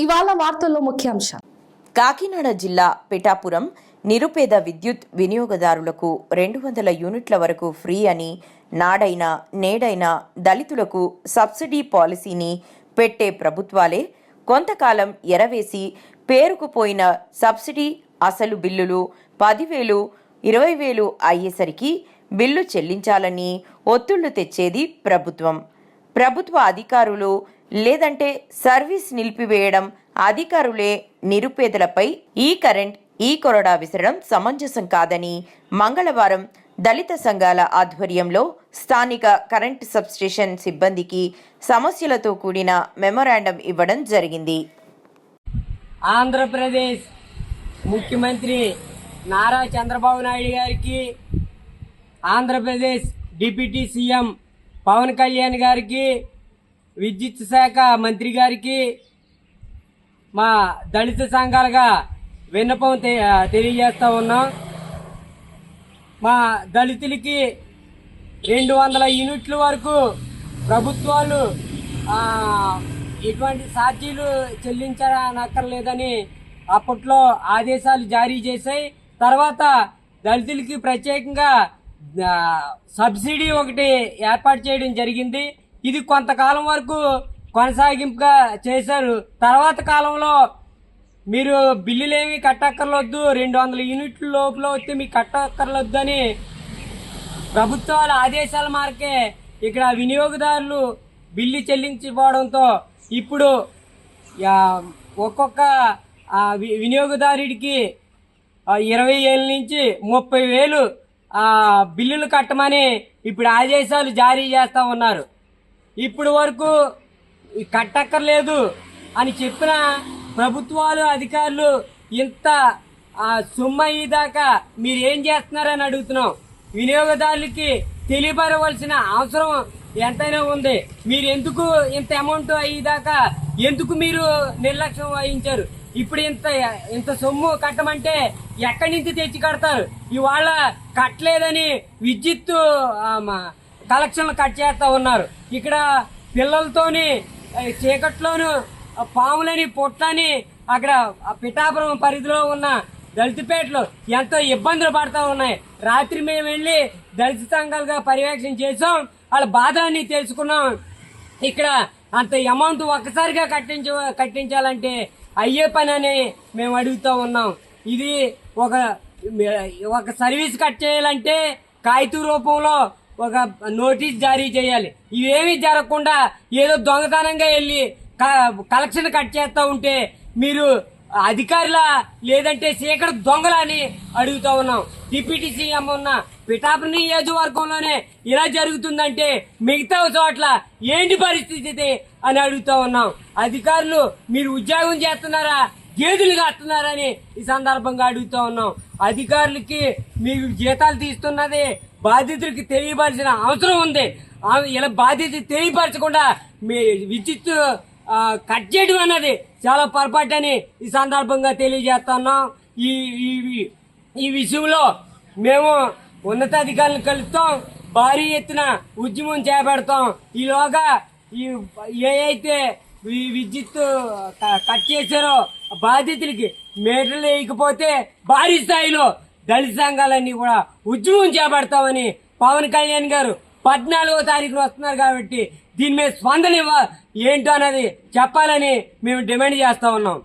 ఇవాళ వార్తల్లో ముఖ్యాంశాలు కాకినాడ జిల్లా పిఠాపురం నిరుపేద విద్యుత్ వినియోగదారులకు రెండు వందల యూనిట్ల వరకు ఫ్రీ అని నాడైనా నేడైనా దళితులకు సబ్సిడీ పాలసీని పెట్టే ప్రభుత్వాలే కొంతకాలం ఎరవేసి పేరుకుపోయిన సబ్సిడీ అసలు బిల్లులు పదివేలు ఇరవై వేలు అయ్యేసరికి బిల్లు చెల్లించాలని ఒత్తిళ్ళు తెచ్చేది ప్రభుత్వం. ప్రభుత్వ అధికారులు లేదంటే సర్వీస్ నిలిపివేయడం అధికారులే నిరుపేదలపై ఈ కరెంట్ ఈ కొరడా విసరడం సమంజసం కాదని మంగళవారం దళిత సంఘాల ఆధ్వర్యంలో స్థానిక కరెంట్ సబ్స్టేషన్ సిబ్బందికి సమస్యలతో కూడిన మెమొరాండం ఇవ్వడం జరిగింది. ఆంధ్రప్రదేశ్ ముఖ్యమంత్రి నారా చంద్రబాబు నాయుడు గారికి ఆంధ్రప్రదేశ్ డిప్యూటీ సీఎం పవన్ కళ్యాణ్ గారికి విద్యుత్ శాఖ మంత్రి గారికి మా దళిత సంఘాలుగా విన్నపం తె- తెలియజేస్తా ఉన్నాం. మా దళితులకి రెండు వందల యూనిట్ల వరకు ప్రభుత్వాలు ఎటువంటి ఛార్జీలు చెల్లించనక్కర్లేదని అప్పట్లో ఆదేశాలు జారీ చేశాయి. తర్వాత దళితులకి ప్రత్యేకంగా సబ్సిడీ ఒకటి ఏర్పాటు చేయడం జరిగింది. ఇది కొంతకాలం వరకు కొనసాగింపుగా చేశారు. తర్వాత కాలంలో మీరు బిల్లులేమి కట్టక్కర్లొద్దు రెండు వందల యూనిట్ల లోపల వస్తే మీకు కట్టక్కర్లొద్దు అని ప్రభుత్వాల ఆదేశాల మేరకే ఇక్కడ వినియోగదారులు బిల్లు చెల్లించిపోవడంతో ఇప్పుడు ఒక్కొక్క వి- వినియోగదారుడికి ఇరవై ఏళ్ళ నుంచి ముప్పై వేలు ఆ, బిల్లులు కట్టమని ఇప్పుడు ఆదేశాలు జారీ చేస్తా ఉన్నారు. ఇప్పుడు వరకు కట్టక్కర్లేదు అని చెప్పిన ప్రభుత్వాలు అధికారులు ఇంత ఆ, సొమ్ము అయ్యేదాకా మీరు ఏం చేస్తున్నారని అడుగుతున్నాం. వినియోగదారులకి తెలియపరవలసిన అవసరం ఎంతైనా ఉంది. మీరు ఎందుకు ఇంత అమౌంట్ అయ్యేదాకా ఎందుకు మీరు నిర్లక్ష్యం వహించారు? ఇప్పుడు ఇంత ఇంత సొమ్ము కట్టమంటే ఎక్కడి నుంచి తెచ్చి కడతారు? ఇవాళ కట్టలేదని విద్యుత్ కలెక్షన్లు కట్ చేస్తూ ఉన్నారు. ఇక్కడ పిల్లలతోని చీకట్లోను పాములని పొట్టని అక్కడ పిఠాపురం పరిధిలో ఉన్న దళితపేటలో ఎంతో ఇబ్బందులు పడతా ఉన్నాయి. రాత్రి మేము వెళ్ళి దళిత సంఘాలుగా పర్యవేక్షణ చేసాం వాళ్ళ బాధని తెలుసుకున్నాం. ఇక్కడ అంత అమౌంట్ ఒక్కసారిగా కట్టించ కట్టించాలంటే అయ్యే పని అని మేము అడుగుతూ ఉన్నాం. ఇది ఒక ఒక సర్వీస్ కట్ చేయాలంటే కాగిత రూపంలో ఒక నోటీస్ జారీ చేయాలి. ఇవేమీ జరగకుండా ఏదో దొంగతనంగా వెళ్ళి క- కలెక్షన్ కట్ చేస్తూ ఉంటే మీరు అధికారుల లేదంటే సీకర దొంగల అని అడుగుతూ ఉన్నాం. డిప్యూటీ సీఎం ఉన్న పిఠాపు నియోజకవర్గంలోనే ఇలా జరుగుతుందంటే మిగతా చోట్ల ఏంటి పరిస్థితి అని అడుగుతూ ఉన్నాం. అధికారులు మీరు ఉద్యోగం చేస్తున్నారా? గేదెలు కాస్తున్నారని ఈ సందర్భంగా అడుగుతూ ఉన్నాం. అధికారులకి మీకు జీతాలు తీస్తున్నది బాధితుడికి తెలియపరిచిన అవసరం ఉంది. ఇలా బాధ్యత తెలియపరచకుండా మీ విద్యుత్ కట్ చేయడం అన్నది చాలా పొరపాటు అని ఈ సందర్భంగా తెలియజేస్తున్నాం. ఈ ఈ- ఈ విషయంలో మేము ఉన్నతాధికారులను కలుస్తాం భారీ ఎత్తున ఉద్యమం చేపడతాం. ఈలోగా ఈ ఏవైతే ఈ విద్యుత్ క- కట్ చేశారో బాధితులకి మీటర్లు వేయకపోతే భారీ స్థాయిలో దళిత సంఘాలన్నీ కూడా ఉద్యమం చేపడతామని పవన్ కళ్యాణ్ గారు పద్నాలుగో తారీఖున వస్తున్నారు కాబట్టి దీని మీద స్పందన ఇవ్వ ఏంటో అనేది చెప్పాలని మేము డిమాండ్ చేస్తా ఉన్నాం.